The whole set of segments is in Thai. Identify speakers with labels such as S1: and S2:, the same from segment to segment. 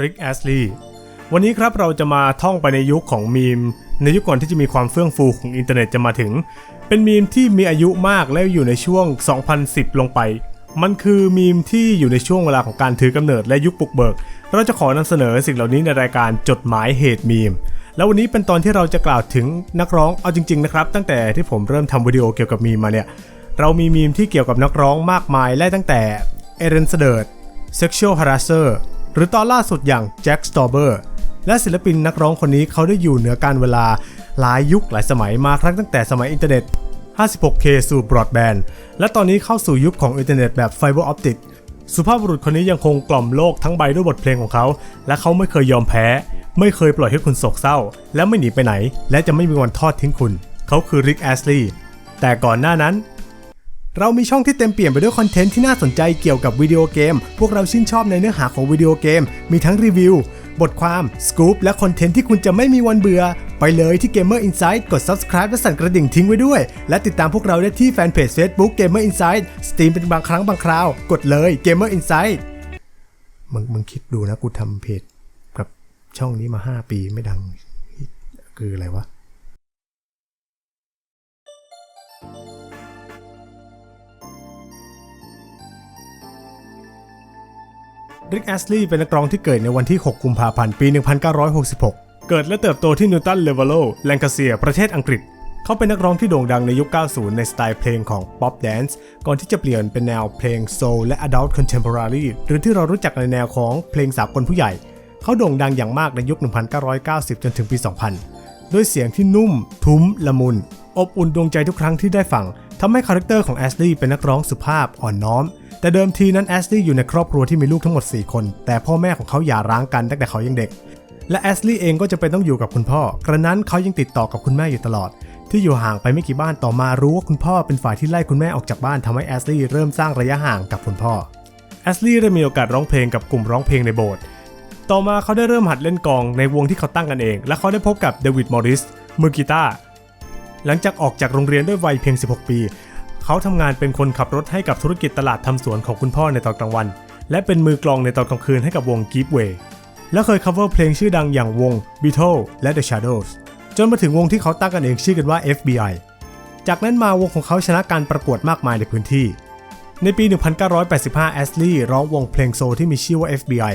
S1: ริกแอสลีย์วันนี้ครับเราจะมาท่องไปในยุคของมีม ในยุคก่อนที่จะมีความเฟื่องฟูของอินเทอร์เน็ตจะมาถึง เป็นมีมที่มีอายุมากและอยู่ในช่วง 2010 ลงไป มันคือมีมที่อยู่ในช่วงเวลาของการถือกำเนิดและยุคปลุกเบิก เราจะขอนำเสนอสิ่งเหล่านี้ในรายการจดหมายเหตุมีม แล้ววันนี้เป็นตอนที่เราจะกล่าวถึงนักร้องเอาจริงๆนะครับ ตั้งแต่ที่ผมเริ่มทำวิดีโอเกี่ยวกับมีมมาเนี่ยเรามีมีมที่เกี่ยวกับนักร้องมากมายไล่ตั้งแต่เอเรนเสเดิร์ด Sexual Harasser หรือตอนล่าสุดอย่างแจ็คสตอเบอร์และศิลปินนักร้องคนนี้เขาได้อยู่เหนือการเวลาหลายยุคหลายสมัยมาครั้งตั้งแต่สมัยอินเทอร์เน็ต 56K สู่บรอดแบนด์และตอนนี้เข้าสู่ยุคของอินเทอร์เน็ตแบบไฟเบอร์ออปติกสุภาพบุรุษคนนี้ยังคงกล่อมโลกทั้งใบด้วยบทเพลงของเขา และเขาไม่เคยยอมแพ้ ไม่เคยปล่อยให้คุณโศกเศร้า และไม่หนีไปไหน และจะไม่มีวันทอดทิ้งคุณ เขาคือริกแอสลีย์แต่ก่อนหน้านั้น เรามีช่องที่เต็มเปี่ยมไปด้วยคอนเทนต์ที่น่าสนใจเกี่ยวกับวิดีโอเกม พวกเราชื่นชอบในเนื้อหาของวิดีโอเกม มีทั้งรีวิว บทความ สกู๊ป และคอนเทนต์ที่คุณจะไม่มีวันเบื่อ ไปเลยที่ Gamer Insight กด subscribe และสั่นกระดิ่งทิ้งไว้ด้วย และติดตามพวกเราได้ที่แฟนเพจ Facebook Gamer Insight สตรีมเป็นบางครั้งบางคราว กดเลย Gamer Insight มึงมึงคิดดูนะกูทำเพจกับช่องนี้มา 5 ปีไม่ดัง คืออะไรวะ ริกแอสลีย์เป็นนักร้องที่เกิดในวันที่ 6 กุมภาพันธ์ปี 1966 เกิดและเติบโตที่นิวตันเลเวโลแลงคาเซีย ประเทศอังกฤษ เขาเป็นนักร้องที่โด่งดังในยุค 90 ในสไตล์เพลงของป๊อปแดนซ์ก่อนที่จะเปลี่ยนเป็นแนวเพลงโซลและ Adult Contemporary หรือที่เรารู้จักในแนวของเพลงสากลผู้ใหญ่ เขาโด่งดังอย่างมากในยุค 1990 จนถึงปี 2000 ด้วยเสียงที่นุ่ม ทุ้ม ละมุน อบอุ่นดวงใจทุกครั้งที่ได้ฟัง ทำให้คาแรคเตอร์ของแอสลีย์เป็นนักร้องสุภาพอ่อนน้อม แต่เดิมทีนั้นแอสลีย์อยู่ในครอบครัวที่มีลูกทั้งหมด 4 คน แต่พ่อแม่ของเขาหย่าร้างกันตั้งแต่เขายังเด็ก และแอสลีย์เองก็จะเป็นต้องอยู่กับคุณพ่อกระนั้นเขายังติดต่อกับคุณแม่อยู่ตลอด ที่อยู่ห่างไปไม่กี่บ้านต่อมารู้ว่าคุณพ่อเป็นฝ่ายที่ไล่คุณแม่ออกจากบ้านทำให้แอสลีย์เริ่มสร้างระยะห่างกับคุณพ่อแอสลีย์ได้มีโอกาสร้องเพลงกับกลุ่มร้องเพลงในโบสถ์ต่อมาเขาได้เริ่มหัดเล่นกลองในวงที่เขาตั้งกันเอง และเขาได้พบกับเดวิดมอริสมือกีตาร์ หลังจากออกจากโรงเรียนด้วยวัยเพียง 16 ปี เขาทำงานเป็นคนขับรถให้กับธุรกิจตลาดทำสวนของคุณพ่อในตอนกลางวัน และเป็นมือกลองในตอนกลางคืนให้กับวง g i v e w a y และเคย cover เพลงชื่อดังอย่างวง Beatles และ The Shadows จนมาถึงวงที่เขาตั้งกันเองชื่อกันว่า FBI จากนั้นมาวงของเขาชนะการประกวดมากมายในพื้นที่ ในปี 1985 แอสลีย์ร้องวงเพลงโซลที่มีชื่อว่า FBI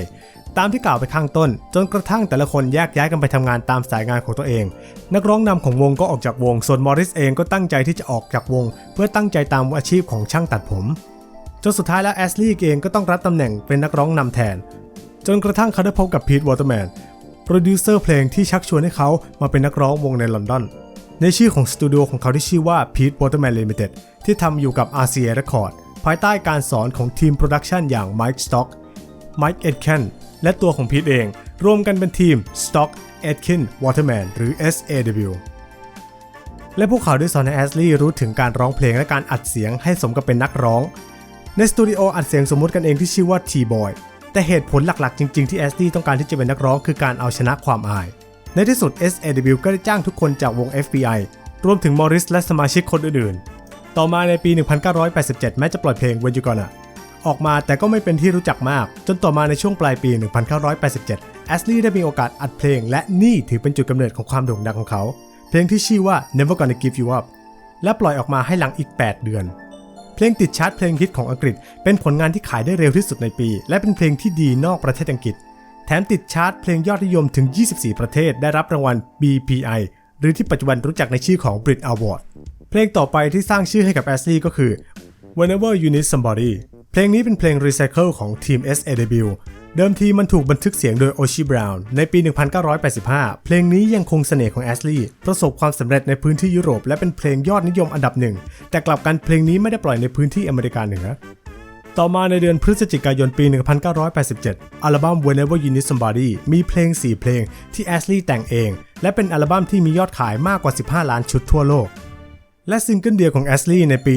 S1: ตามที่กล่าวไปข้างต้น จนกระทั่งแต่ละคนแยกย้ายกันไปทำงานตามสายงานของตัวเอง นักร้องนำของวงก็ออกจากวง ส่วนมอริสเองก็ตั้งใจที่จะออกจากวง เพื่อตั้งใจตามอาชีพของช่างตัดผมจนสุดท้ายแล้วแอสลีย์เองก็ต้องรับตำแหน่งเป็นนักร้องนำแทน จนกระทั่งเขาได้พบกับพีทวอเตอร์แมนโปรดิวเซอร์เพลงที่ชักชวนให้เขามาเป็นนักร้องวงในลอนดอนในชื่อของสตูดิโอของเขาที่ชื่อว่า Pete Waterman Limited ที่ทำอยู่กับ RCA Record ภายใต้การสอนของทีมโปรดักชันอย่าง Mike Stock Mike Etken และตัวของพีทเอง รวมกันเป็นทีม Stock Etkin Waterman หรือ SAW และพวกเขาได้สอนให้แอสลีย์รู้ถึงการร้องเพลงและการอัดเสียงให้สมกับเป็นนักร้อง ในสตูดิโออัดเสียงสมมุติกันเองที่ชื่อว่า T-Boy แต่เหตุผลหลักๆ จริงๆ ที่แอสลีย์ต้องการที่จะเป็นนักร้องคือการเอาชนะความอาย ในที่สุด SAW ก็ได้จ้างทุกคนจากวง FBI รวมถึงมอริสและสมาชิกคนอื่นๆ ต่อมาในปี 1987 แม้จะปล่อยเพลง When You Gonna ออกมาแต่ก็ไม่เป็นที่รู้จักมาก จนต่อมาในช่วงปลายปี 1987 แอสลีย์ได้มีโอกาสอัดเพลง และนี่ถือเป็นจุดกำเนิดของความโด่งดังของเขา เพลงที่ชื่อว่า Never Gonna Give You Up และปล่อยออกมาให้หลังอีก 8 เดือน เพลงติดชาร์ตเพลงฮิตของอังกฤษ เป็นผลงานที่ขายได้เร็วที่สุดในปี และเป็นเพลงที่ดีนอกประเทศอังกฤษ แถมติดชาร์ตเพลงยอดนิยมถึง 24 ประเทศ ได้รับรางวัล BPI หรือที่ปัจจุบันรู้จักในชื่อของ Brit Award เพลงต่อไปที่สร้างชื่อให้กับแอสลีย์ก็คือ Whenever You Need Somebody เพลงนี้เป็นเพลงรีไซเคิลของทีม SAW เดิมทีมันถูกบันทึกเสียงโดยโอชิบราวน์ในปี 1985 เพลงนี้ยังคงเสน่ห์ของแอสลีย์ประสบความสำเร็จในพื้นที่ยุโรปและเป็นเพลงยอดนิยมอันดับหนึ่ง แต่กลับกันเพลงนี้ไม่ได้ปล่อยในพื้นที่อเมริกาเหนือ ต่อมาในเดือนพฤศจิกายนปี 1987 อัลบั้ม Whenever You Need Somebody มีเพลง 4 เพลงที่แอสลีย์แต่งเอง และเป็นอัลบั้มที่มียอดขายมากกว่า 15 ล้านชุดทั่วโลก และซิงเกิลเดียวของแอสลีย์ในปี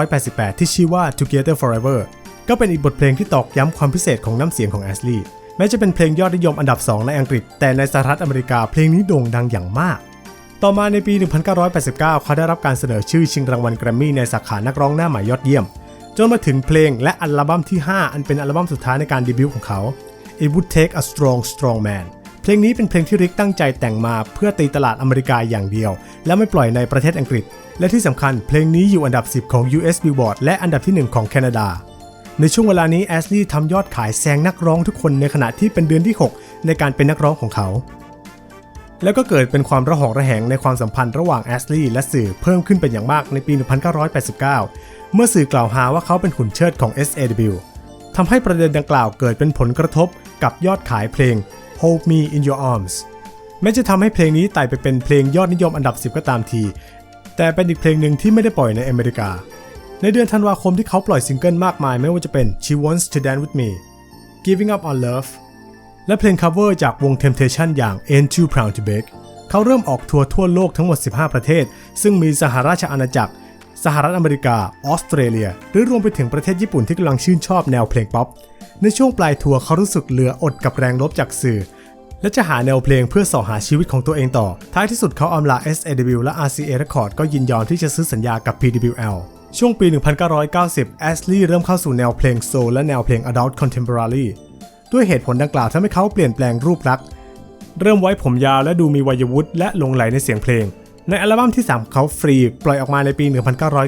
S1: 1988 ที่ชื่อว่า Together Forever ก็เป็นอีกบทเพลงที่ตอกย้ำความพิเศษของน้ำเสียงของแอสลีย์แม้จะเป็นเพลงยอดนิยมอันดับ 2 ในอังกฤษ แต่ในสหรัฐอเมริกาเพลงนี้โด่งดังอย่างมาก ต่อมาในปี 1989 เขาได้รับการเสนอชื่อชิงรางวัลแกรมมี่ในสาขานักร้องหน้าใหม่ยอดเยี่ยม จนมาถึงเพลงและอัลบั้มที่ 5 อันเป็นอัลบั้มสุดท้ายในการเดบิวต์ของเขา It Would Take a Strong Strong Man เพลงนี้เป็นเพลงที่ริกตั้งใจแต่งมาเพื่อตีตลาดอเมริกาอย่างเดียว และไม่ปล่อยในประเทศอังกฤษ และที่สำคัญเพลงนี้อยู่อันดับ 10 ของ US Billboard และอันดับที่ 1 ของแคนาดา ในช่วงเวลานี้แอสลีย์ทำยอดขายแซงนักร้องทุกคนในขณะที่เป็นเดือนที่ 6 ในการเป็นนักร้องของเขา แล้วก็เกิดเป็นความระหองระแหงในความสัมพันธ์ระหว่างแอสลีย์และสื่อเพิ่มขึ้นเป็นอย่างมากในปี 1989 เมื่อสื่อกล่าวหาว่าเขาเป็นหุ่นเชิดของ SAW ทำให้ประเด็นดังกล่าวเกิดเป็นผลกระทบกับยอดขายเพลง Hold Me in Your Arms แม้จะทำให้เพลงนี้ไต่ไปเป็นเพลงยอดนิยมอันดับ 10 ก็ตามที แต่เป็นอีกเพลงหนึ่งที่ไม่ได้ปล่อยในอเมริกา ในเดือนธันวาคมที่เขาปล่อยซิงเกิลมากมายไม่ว่าจะเป็น She Wants to Dance with Me Giving Up on Love และเพลง cover จากวง Temptation อย่าง Ain't Too Proud to Beg เขาเริ่มออกทัวร์ทั่วโลกทั้งหมด 15 ประเทศ ซึ่งมีสหราชอาณาจักร สหรัฐอเมริกา ออสเตรเลีย หรือรวมไปถึงประเทศญี่ปุ่นที่กำลังชื่นชอบแนวเพลงป๊อป ในช่วงปลายทัวร์เขารู้สึกเหลืออดกับแรงลบจากสื่อ และจะหาแนวเพลงเพื่อส่อหาชีวิตของตัวเองต่อ ท้ายที่สุดเขาอำลา SAW และ RCA Record ก็ยินยอมที่จะซื้อสัญญากับ PWL ช่วงปี 1990 แอสลีย์เริ่มเข้าสู่แนวเพลงโซลและแนวเพลง Adult Contemporary ด้วยเหตุผลดังกล่าวทำให้เขาเปลี่ยนแปลงรูปลักษณ์ เริ่มไว้ผมยาวและดูมีวัยวุฒิและหลงไหลในเสียงเพลง ในอัลบั้มที่ 3 เขาฟรี ปล่อยออกมาในปี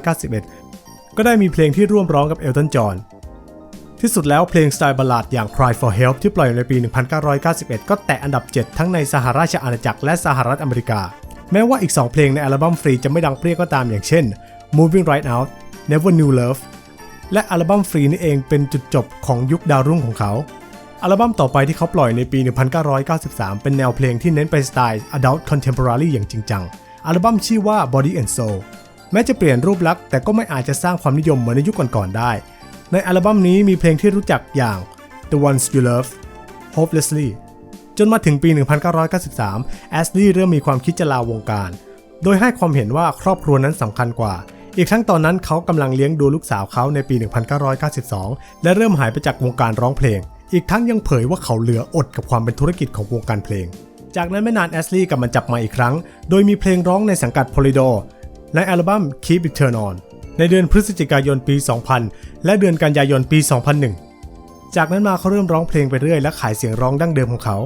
S1: 1991 ก็ได้มีเพลงที่ร่วมร้องกับเอลตันจอห์น ที่สุดแล้วเพลงสไตล์บัลลาดอย่าง Cry for Help ที่ปล่อยในปี 1991 ก็แตะอันดับ 7 ทั้งในสหราชอาณาจักรและสหรัฐอเมริกา แม้ว่าอีก 2 เพลงในอัลบั้มฟรีจะไม่ดังเปรี้ยก็ตามอย่างเช่น Moving Right Out Never Knew Love และอัลบั้มฟรีนี่เองเป็นจุดจบของยุคดาวรุ่งของเขา อัลบั้มต่อไปที่เขาปล่อยในปี 1993 เป็นแนวเพลงที่เน้นไปสไตล์ Adult Contemporary อย่างจริงจัง อัลบั้มชื่อว่า Body and Soul แม้จะเปลี่ยนรูปลักษณ์แต่ก็ไม่อาจจะสร้างความนิยมเหมือนในยุคก่อนๆได้ ในอัลบั้มนี้มีเพลงที่รู้จักอย่าง The Ones You Love Hopelessly จนมาถึงปี 1993 แอสลีย์เริ่มมีความคิดจะลาวงการ โดยให้ความเห็นว่าครอบครัวนั้นสำคัญกว่า อีกทั้งตอนนั้นเขากำลังเลี้ยงดูลูกสาวเขาในปี 1992 และเริ่มหายไปจากวงการร้องเพลง อีกทั้งยังเผยว่าเขาเหลืออดกับความเป็นธุรกิจของวงการเพลง จากนั้นไม่นานแอสลีย์กลับมาจับมาอีกครั้ง โดยมีเพลงร้องในสังกัด Polydor ในอัลบั้ม Keep It Turn On ในเดือนพฤศจิกายนปี 2000 และเดือนกันยายนปี 2001 จากนั้นมาเขาเริ่มร้องเพลงไปเรื่อยและขายเสียงร้องดั้งเดิมของเขา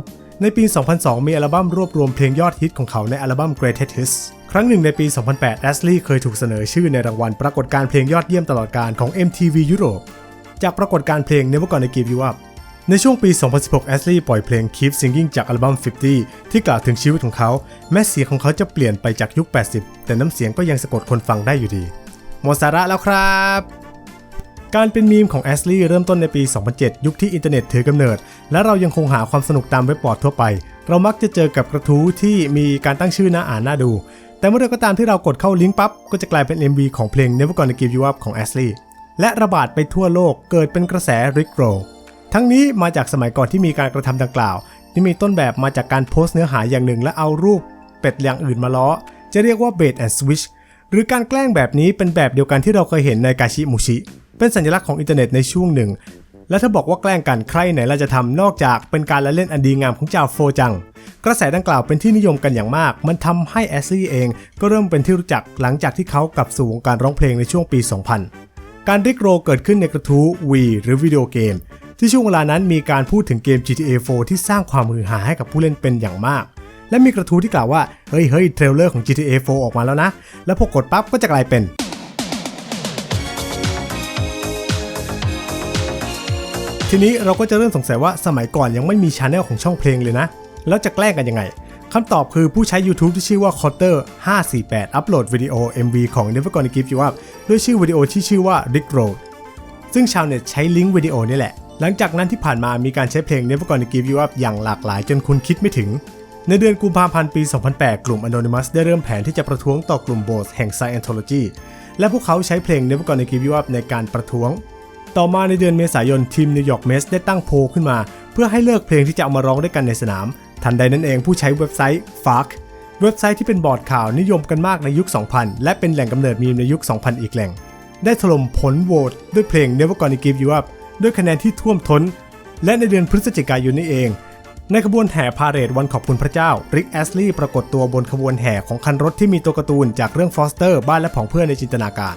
S1: ในปี 2002 มีอัลบั้มรวบรวมเพลงยอดฮิตของเขาในอัลบั้ม Greatest Hits ครั้งหนึ่งในปี 2008แอสลีย์เคยถูกเสนอชื่อในรางวัลปรากฏการเพลงยอดเยี่ยมตลอดกาลของ MTV ยุโรป จากปรากฏการเพลง Never Gonna Give You Up ในช่วงปี 2016 แอสลีย์ปล่อยเพลง Keep Singing จากอัลบั้ม 50 ที่กล่าวถึงชีวิตของเขา แม้เสียงของเขาจะเปลี่ยนไปจากยุค 80 แต่น้ำเสียงก็ยังสะกดคนฟังได้อยู่ดี หมดสาระแล้วครับ การเป็นมีมของแอสลีย์เริ่มต้นในปี 2007 ยุคที่อินเทอร์เน็ตถือกำเนิด และเรายังคงหาความสนุกตามเว็บบอร์ดทั่วไป เรามักจะเจอกับกระทู้ที่มีการตั้งชื่อน่าอ่านน่าดู แต่เมื่อใดก็ตามที่เรากดเข้าลิงก์ปั๊บ ก็จะกลายเป็น MV ของเพลง Never Gonna Give You Up ของแอสลีย์และระบาดไปทั่วโลกเกิดเป็นกระแส Rick Roll ทั้งนี้มาจากสมัยก่อนที่มีการกระทำดังกล่าวที่มีต้นแบบมาจากการโพสต์เนื้อหาอย่างหนึ่ง และเอารูปเป็ดอย่างอื่นมาล้อ จะเรียกว่า bait and switch หรือการแกล้งแบบนี้เป็นแบบเดียวกันที่เราเคยเห็นในกาชิมุชิ เป็นสัญลักษณ์ของอินเทอร์เน็ตในช่วงหนึ่ง และถ้าบอกว่าแกล้งกันใครไหนเราจะทำนอกจากเป็นการละเล่นอันดีงามของเจ้าโฟจัง กระแสดังกล่าวเป็นที่นิยมกันอย่างมาก มันทำให้แอสลี่เองก็เริ่มเป็นที่รู้จักหลังจากที่เขากลับสู่วงการร้องเพลงในช่วงปี 2000 การริกโรเกิดขึ้นในกระทู้ V หรือวิดีโอเกมที่ช่วงเวลานั้นมีการพูดถึงเกม GTA 4 ที่สร้างความฮือฮาให้กับผู้เล่นเป็นอย่างมาก และมีกระทู้ที่กล่าวว่า เฮ้ยเฮ้ยเทรลเลอร์ของ GTA 4 ออกมาแล้วนะ แล้วพอกดปั๊บก็จะกลายเป็นทีนี้เราก็จะเริ่มสงสัยว่าสมัยก่อนยังไม่มีช anel ของช่องเพลงเลยนะ แล้วจะแกล้งกันยังไงคำตอบคือผู้ใช้ YouTube ที่ชื่อว่า Cotter 548 อัปโหลดวิดีโอ MV ของ Never Gonna Give You Up ด้วยชื่อวิดีโอที่ชื่อว่า Rick Road ซึ่งชาวเน็ตใช้ลิงก์วิดีโอนี่แหละ หลังจากนั้นที่ผ่านมามีการใช้เพลง Never Gonna Give You Up อย่างหลากหลายจนคุณคิดไม่ถึง ในเดือนกุมภาพันธ์ปี 2008 กลุ่ม Anonymous ได้เริ่มแผนที่จะประท้วงต่อกลุ่มโบสแห่ง Scientology และพวกเขาใช้เพลง Never Gonna Give You Up ในการประท้วง ต่อมาในเดือนเมษายนทีมนิวยอร์กเมสได้ตั้งโพลขึ้นมา เพื่อให้เลิกเพลงที่จะเอามาร้องด้วยกันในสนาม ทันใดนั้นเองผู้ใช้เว็บไซต์ FARC เว็บไซต์ที่เป็นบอร์ดข่าวนิยมกันมากในยุค 2000 และเป็นแหล่งกำเนิดมีมในยุค 2000 อีกแหล่ง ได้ถล่มผลโหวตด้วยเพลง Never Gonna Give You Up ด้วยคะแนนที่ท่วมท้น และในเดือนพฤศจิกายนนี้เอง ในขบวนแห่พาเหรดวันขอบคุณพระเจ้า ริกแอสลีย์ปรากฏตัวบนขบวนแห่ของคันรถที่มีตัวการ์ตูนจากเรื่องฟอสเตอร์บ้านและผองเพื่อนในจินตนาการ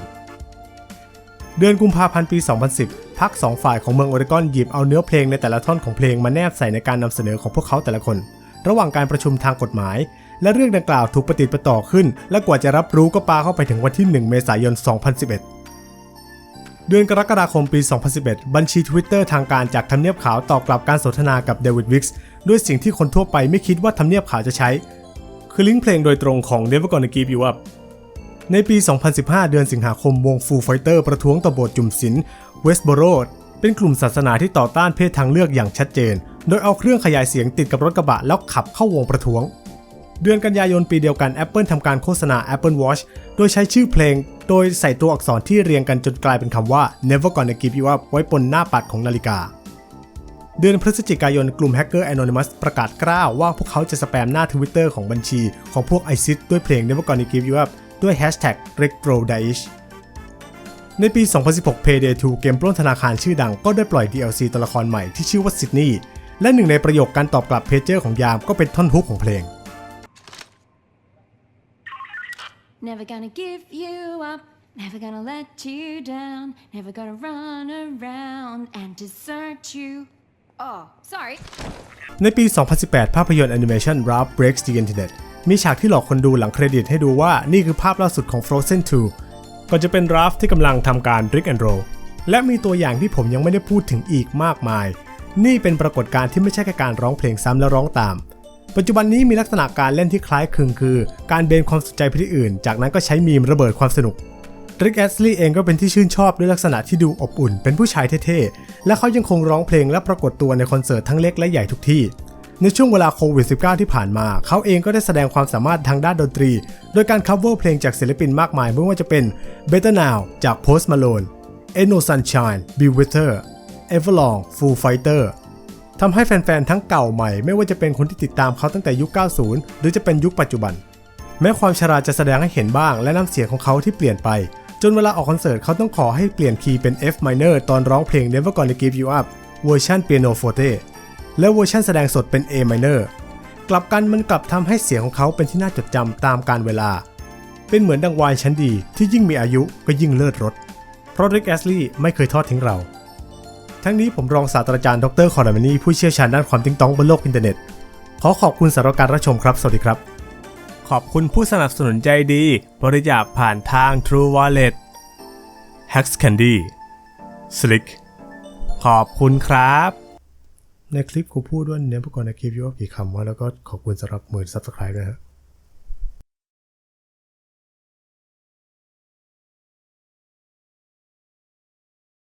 S1: เดือนกุมภาพันธ์ปี 2010 พักสองฝ่ายของเมืองโอเรกอนหยิบเอาเนื้อเพลงในแต่ละท่อนของเพลงมาแนบใส่ในการนำเสนอของพวกเขาแต่ละคน ระหว่างการประชุมทางกฎหมาย และเรื่องดังกล่าวถูกประติดประต่อขึ้น และกว่าจะรับรู้ก็ปาเข้าไปถึงวันที่ 1 เมษายน 2011 เดือนกรกฎาคมปี 2011 บัญชี Twitter ทางการจากทำเนียบขาวตอบกลับการสนทนากับเดวิดวิกส์ด้วยสิ่งที่คนทั่วไปไม่คิดว่าทำเนียบขาวจะใช้ คือลิงก์เพลงโดยตรงของ Never Gonna Give You Up ในปี 2015 เดือนสิงหาคมวง Foo Fighter ประท้วงต่อโบสถ์จุมศิลป์เวสต์บโรเป็นกลุ่มศาสนาที่ต่อต้านเพศทางเลือกอย่างชัดเจน โดยเอาเครื่องขยายเสียงติดกับรถกระบะแล้วขับเข้าวงประท้วง เดือนกันยายนปีเดียวกัน Apple ทำการโฆษณา Apple Watch โดยใช้ชื่อเพลง โดยใส่ตัวอักษรที่เรียงกันจนกลายเป็นคำว่า Never Gonna Give You Up ไว้บนหน้าปัดของนาฬิกา เดือนพฤศจิกายนกลุ่มแฮกเกอร์ Anonymous ประกาศกล้าวว่าพวกเขาจะสแปมหน้า Twitter ของบัญชีของพวก ISIS ด้วยเพลง Never Gonna Give You Up ด้วย Hashtag r e t r o d a i s h ในปี 2016 Payday 2 เกมปล้นธนาคารชื่อดังก็ได้ปล่อย DLC ตัวละครใหม่ที่ชื่อว่าซิดนีย์และหนึ่งในประโยคการตอบกลับเพจเจอร์ของยามก็เป็นท่อนฮุกของเพลง
S2: Never gonna give you up, never gonna let you down, never gonna run around and desert you. Oh, sorry.
S1: ในปี 2018 ภาพยนตร์แอนิเมชัน Ralph Breaks the Internet มีฉากที่หลอกคนดูหลังเครดิตให้ดูว่านี่คือภาพล่าสุดของ Frozen 2 ก่อนจะเป็น Ralph ที่กำลังทำการ Rick and Roll และมีตัวอย่างที่ผมยังไม่ได้พูดถึงอีกมากมาย นี่เป็นปรากฏการณ์ที่ไม่ใช่แค่การร้องเพลงซ้ำและร้องตาม ปัจจุบันนี้มีลักษณะการเล่นที่คล้ายคลึงคือ การเบนความสนใจไปที่อื่น จากนั้นก็ใช้มีมระเบิดความสนุกริกแอสลีย์เองก็เป็นที่ชื่นชอบด้วยลักษณะที่ดูอบอุ่น เป็นผู้ชายเท่ๆ และเขายังคงร้องเพลงและปรากฏตัวในคอนเสิร์ตทั้งเล็กและใหญ่ทุกที่ ในช่วงเวลาโควิด -19 ที่ผ่านมา เขาเองก็ได้แสดงความสามารถทางด้านดนตรี โดยการ cover เพลงจากศิลปินมากมายไม่ว่าจะเป็น Better Now จาก Post Malone Ain't No Sunshine Be With Her Everlong Foo Fighter ทำให้แฟนๆ ทั้งเก่าใหม่ไม่ว่าจะเป็นคนที่ติดตามเขาตั้งแต่ยุค 90 หรือจะเป็นยุคปัจจุบัน แม้ความชราจะแสดงให้เห็นบ้าง และน้ำเสียงของเขาที่เปลี่ยนไป จนเวลาออกคอนเสิร์ตเขาต้องขอให้เปลี่ยนคีย์เป็น F minor ตอนร้องเพลง Never Gonna Give You Up เวอร์ชันเปียโนโฟเตและเวอร์ชันแสดงสดเป็น A minor กลับกันมันกลับทำให้เสียงของเขาเป็นที่น่าจดจำตามกาลเวลา เป็นเหมือนดังไวน์ชั้นดีที่ยิ่งมีอายุก็ยิ่งเลิศรสเพราะริกแอสลีย์ไม่เคยทอดทิ้งเรา ทั้งนี้ผมรองศาสตราจารย์ดรคอร์ดามานีผู้เชี่ยวชาญด้านความติ้งต้องบนโลกอินเทอร์เน็ต ขอขอบคุณสำหรับการรับชมครับ สวัสดีครับ ขอบคุณผู้สนับสนุนใจดี บริจาคผ่านทาง True Wallet Hex Candy Slick ขอบคุณครับ ในคลิปกูพูดว่าเนี้ยพวกกรในคลิปยูว่ากี่คำว่าแล้วก็ขอบคุณสำหรับหมื่น Subscribe ด้วยฮะ